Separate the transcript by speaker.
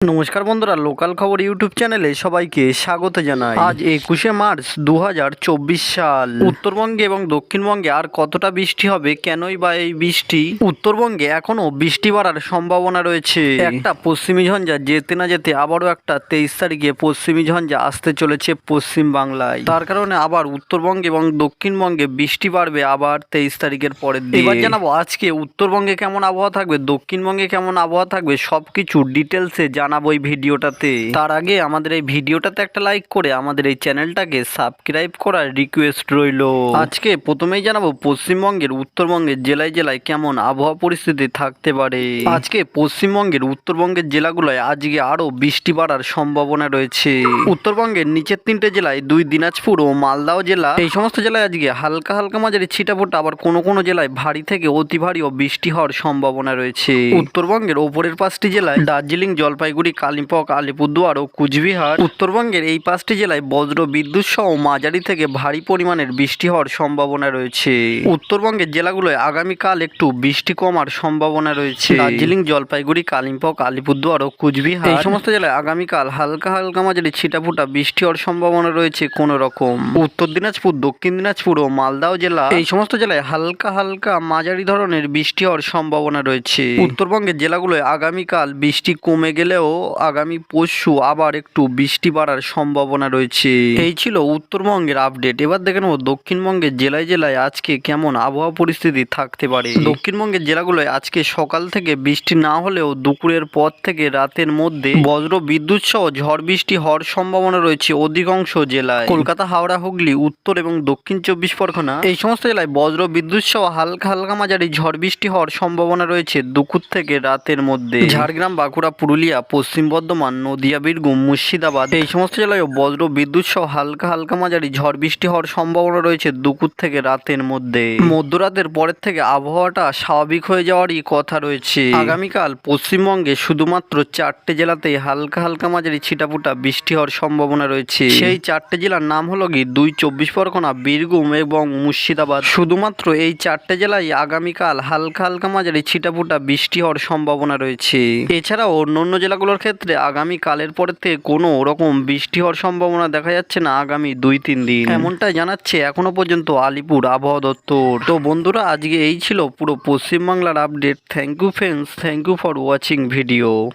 Speaker 1: নমস্কার বন্ধুরা লোকাল খবর ইউটিউব চ্যানেলে সবাইকে স্বাগত জানাই। আজ একুশে মার্চ দু হাজার চব্বিশ সাল। উত্তরবঙ্গে এবং দক্ষিণবঙ্গে আর কতটা বৃষ্টি হবে কেনই বা এই বৃষ্টি? উত্তরবঙ্গে এখনও বৃষ্টি বাড়ার সম্ভাবনা রয়েছে। একটা পশ্চিমী ঝঞ্ঝা যেতে না যেতে আবারও একটা তেইশ তারিখে পশ্চিমী ঝঞ্ঝা আসতে চলেছে পশ্চিম বাংলায়। তার কারণে আবার উত্তরবঙ্গে এবং দক্ষিণবঙ্গে বৃষ্টি বাড়বে আবার তেইশ তারিখের পরের দিন। এবার জানাব আজকে উত্তরবঙ্গে কেমন আবহাওয়া থাকবে দক্ষিণবঙ্গে কেমন আবহাওয়া থাকবে সবকিছু ডিটেলসে জানাব এই ভিডিওটাতে। তার আগে আমাদের এই ভিডিওটাতে একটা লাইক করে আমাদের এই চ্যানেলটাকে সাবস্ক্রাইব করার রিকোয়েস্ট রইল। আজকে প্রথমেই জানাব পশ্চিমবঙ্গের উত্তরবঙ্গের জেলায় জেলায় কেমন আবহাওয়া পরিস্থিতি থাকতে পারে? আজকে পশ্চিমবঙ্গের উত্তরবঙ্গের জেলাগুলোয় আজকে আরও বৃষ্টি বাড়ার সম্ভাবনা রয়েছে। উত্তরবঙ্গের নিচের তিনটে জেলায় দুই দিনাজপুর ও মালদাও জেলা। এই সমস্ত জেলায় আজকে হালকা হালকা মাঝারি ছিটাফোটা আবার কোনো কোনো জেলায় ভারী থেকে অতি ভারী ও বৃষ্টি হওয়ার সম্ভাবনা রয়েছে। উত্তরবঙ্গের ওপরের পাঁচটি জেলায় দার্জিলিং জলপাইগুড়ি কালিম্পং, আলিপুরদুয়ার ও কুচবিহার উত্তরবঙ্গের এই পাঁচটি জেলায় বজ্র, বিদ্যুৎ সহ মাঝারি থেকে ভারী পরিমাণের বৃষ্টি হওয়ার সম্ভাবনা রয়েছে। উত্তরবঙ্গের জেলাগুলোয় আগামীকাল একটু বৃষ্টি কমার সম্ভাবনা রয়েছে। দার্জিলিং, জলপাইগুড়ি কালিম্পক আলিপুরদুয়ার ও কুচবিহার এই সমস্ত জেলায় আগামীকাল হালকা হালকা মাঝারি ছিটাফোটা বৃষ্টি হওয়ার সম্ভাবনা রয়েছে কোনো রকম। উত্তর দিনাজপুর, দক্ষিণ দিনাজপুর ও মালদাও জেলা এই সমস্ত জেলায় হালকা হালকা মাঝারি ধরনের বৃষ্টি হওয়ার সম্ভাবনা রয়েছে। উত্তরবঙ্গের জেলাগুলোয় আগামীকাল বৃষ্টি কমে গেলেও আগামী পরশু আবার একটু বৃষ্টি বাড়ার সম্ভাবনা রয়েছে। এই ছিল উত্তরবঙ্গের আপডেট এবার দেখে নেব দক্ষিণবঙ্গের জেলায় জেলায় আজকে কেমন আবহাওয়া পরিস্থিতি থাকতে পারে। দক্ষিণবঙ্গের জেলাগুলোয় আজকে সকাল থেকে বৃষ্টি না হলেও দুপুরের পর থেকে রাতের মধ্যে বজ্র, বিদ্যুৎ সহ ঝড় বৃষ্টি হওয়ার সম্ভাবনা রয়েছে অধিকাংশ জেলায়। কলকাতা, হাওড়া, হুগলি, উত্তর এবং দক্ষিণ চব্বিশ পরগনা এই সমস্ত জেলায় বজ্র, বিদ্যুৎ সহ হালকা হালকা মাঝারি ঝড় বৃষ্টি হওয়ার সম্ভাবনা রয়েছে দুপুর থেকে রাতের মধ্যে। ঝাড়গ্রাম, বাঁকুড়া, পুরুলিয়া পশ্চিম বর্ধমান, নদিয়া, বীরভূম, মুর্শিদাবাদ এই সমস্ত জেলায় বজ্র, বিদ্যুৎ সহ হালকা হালকা মাঝারি ঝড় বৃষ্টি হওয়ার সম্ভাবনা রয়েছে দুপুর থেকে রাতের মধ্যে। মধ্যরাতের পরের থেকে আবহাওয়াটা স্বাভাবিক হয়ে যাওয়ারই কথা রয়েছে। আগামীকাল পশ্চিমবঙ্গে শুধুমাত্র চারটে জেলাতেই হালকা হালকা মাঝারি ছিটাফোটা বৃষ্টি হওয়ার সম্ভাবনা রয়েছে। সেই চারটে জেলার নাম হলো কি? দুই, চব্বিশ পরগনা, বীরভূম এবং মুর্শিদাবাদ। শুধুমাত্র এই চারটে জেলায় আগামীকাল হালকা হালকা মাঝারি ছিটাফোটা বৃষ্টি হওয়ার সম্ভাবনা রয়েছে। এছাড়াও অন্য অন্য জেলাগুলোর ক্ষেত্রে আগামী কালের পরের থেকে কোনো রকম বৃষ্টি হওয়ার সম্ভাবনা দেখা যাচ্ছে না আগামী দুই, তিন দিন? এমনটাই জানাচ্ছে এখনও পর্যন্ত আলিপুর আবহাওয়া দপ্তর। তো বন্ধুরা, আজকে এই ছিল পুরো পশ্চিমবাংলার update thank you friends thank you for watching video